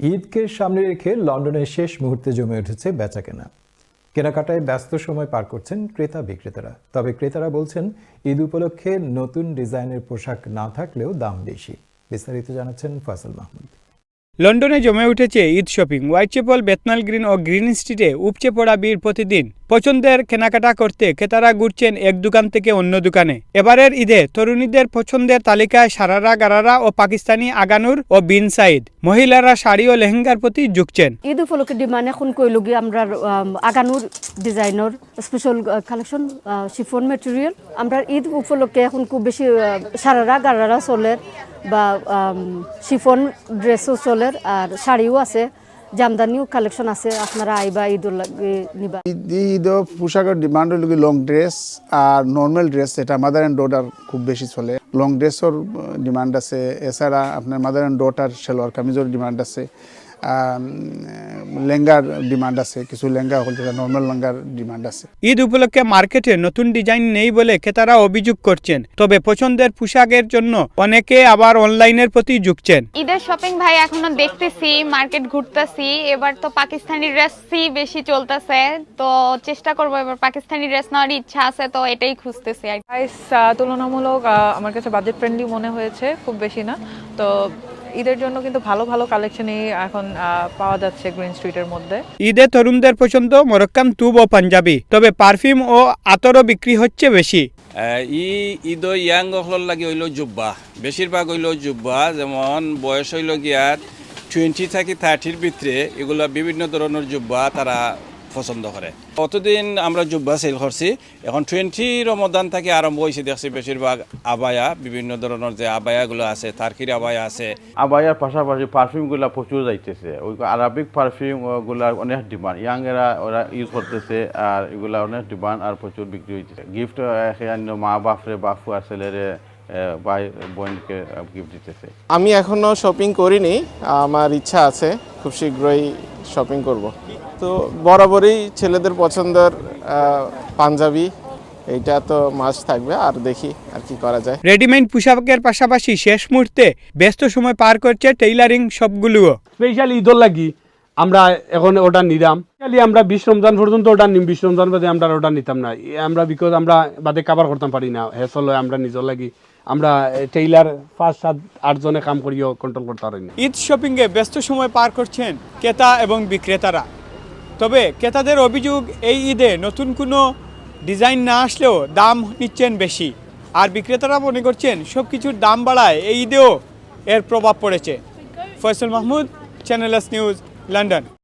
ঈদকে সামনে রেখে লন্ডনের শেষ মুহূর্তে জমে উঠেছে বেচাকেনা। কেনাকাটায় ব্যস্ত সময় পার করছেন ক্রেতা বিক্রেতারা। তবে ক্রেতারা বলছেন, ঈদ উপলক্ষে নতুন ডিজাইনের পোশাক না থাকলেও দাম বেশি। বিস্তারিত জানাচ্ছেন ফয়সাল মাহমুদ। লন্ডনে জমে উঠেছে Eid shopping. Whitechapel Bethnal Green ও গ্রিন স্ট্রিটে উপচে পড়া ভিড় প্রতিদিন। পছন্দের কেনাকাটা করতে ক্রেতারা ঘুরছেন এক দোকান থেকে অন্য দোকানে। এবারের ঈদে তরুণীদের পছন্দের তালিকায় সারারা, গারারা ও পাকিস্তানি আগানুর ও বিন সাইদ। মহিলারা শাড়ি ও লেহেঙ্গার প্রতি ঝুঁকছেন। ঈদ উপলক্ষে ডিমান্ড এখন কইলগি আমরা আগানুর ডিজাইনের স্পেশাল কালেকশন শিফন মেটেরিয়াল আমরা ঈদ উপলক্ষে এখন খুব বেশি সারারা, গারারা চলের বা শিফন ড্রেসও চলের আর শাড়িও আছে। জামদানিও কালেকশন আছে, আপনারা আইবা লাগে নিবা। ঈদ ঈদ পোশাকের ডিমান্ড হলো লং ড্রেস আর নর্মাল ড্রেস এটা মাদার অ্যান্ড ডটার খুব বেশি চলে। লং ড্রেসর ডিমান্ড আছে, এছাড়া আপনার মাদার অ্যান্ড ডটার সেলোয়ার কামিজের ডিমান্ড আছে। আম, লেহেঙ্গার ডিমান্ড আছে কিছু লেহেঙ্গা হল যেটা নর্মাল লেহেঙ্গার ডিমান্ড আছে ঈদ উপলক্ষে মার্কেটে নতুন ডিজাইন নেই বলে ক্রেতারা অভিযোগ করছেন তবে পছন্দের পোশাকের জন্য অনেকে আবার অনলাইনের প্রতি ঝুঁকছেন ঈদের শপিং ভাই এখনও দেখতেছি মার্কেট ঘুরতেছি এবার তো পাকিস্তানি ড্রেসই বেশি চলতেছে তো চেষ্টা করব এবার পাকিস্তানি ড্রেস নেওয়ার ইচ্ছা আছে তো এটাই খুঁজতেছি। প্রাইস তুলনামূলক আমার কাছে বাজেট ফ্রেন্ডলি মনে হয়েছে খুব বেশি না তো ঈদের জন্য কিন্তু ভালো ভালো কালেকশনই এখন পাওয়া যাচ্ছে গ্রিন স্ট্রিটের মধ্যে। ঈদে তরুণদের পছন্দ মরক্কান তুব ও পাঞ্জাবি তবে পারফিউম ও আতরও বিক্রি হচ্ছে বেশি। ই ঈদ ইয়াং সকলৰ লাগি হইল জুব্বা। বেশিরভাগ হইল জুব্বা যেমন বয়স হইল গিয়ার টোয়েন্টি থাকি থার্টির ভিতরে এগুলা বিভিন্ন ধরনের জুব্বা তারা পছন্দ করে। অতদিন আমরা জুব্বা সেল করছি, এখন টোয়েন্টি রমদান থেকে আরম্ভ হয়েছে দেখছি বেশিরভাগ আবায়া, বিভিন্ন ধরনের যে আবায়াগুলো আছে তার্কির আবায়া আছে। আবায়ার পাশাপাশি পারফিউমগুলো প্রচুর যাইতেছে। ওই আরবিক পারফিউমগুলার অনেক ডিমান্ড ইয়াংয়েরা ওরা ইউজ করতেছে আর এগুলা অনেক ডিমান্ড আর প্রচুর বিক্রি হইতেছে। গিফট মা বাপরে বাপু আর ভাই বোনকে গিফট দিতেছে। আমি এখনও শপিং করিনি আমার ইচ্ছা আছে খুব শীঘ্রই শপিং করব। তো বরাবরই ছেলেদের পছন্দের পাঞ্জাবি এইটা তো মাস্ট থাকবে আর দেখি আর কি করা যায়। রেডিমেড পোশাকের পাশাপাশি শেষ মুহূর্তে ব্যস্ত সময় পার করছে টেইলারিং শপগুলোও স্পেশালি ঈদর লাগি। আমরা এখন ওটা নিলাম। খালি আমরা বিশ রমজান পর্যন্ত ওটা নিম, বিশ রমজান বাদে আমরা ওটা নিতাম না। আমরা বিকজ আমরা বাদে কাবার করতাম পারি না। হেসল আমরা নিজর লাগি, আমরা টেইলার পাঁচ, সাত আটজনে কাম করিও কন্ট্রোল করতে পারি না। ঈদ শপিংয়ে ব্যস্ত সময় পার করছেন ক্রেতা এবং বিক্রেতারা। তবে ক্রেতাদের অভিযোগ, এই ঈদে নতুন কোনো ডিজাইন না আসলেও দাম নিচ্ছেন বেশি। আর বিক্রেতারা মনে করছেন সব কিছুর দাম বাড়ায় এই ঈদেও এর প্রভাব পড়েছে। Faisal Mahmud channel news London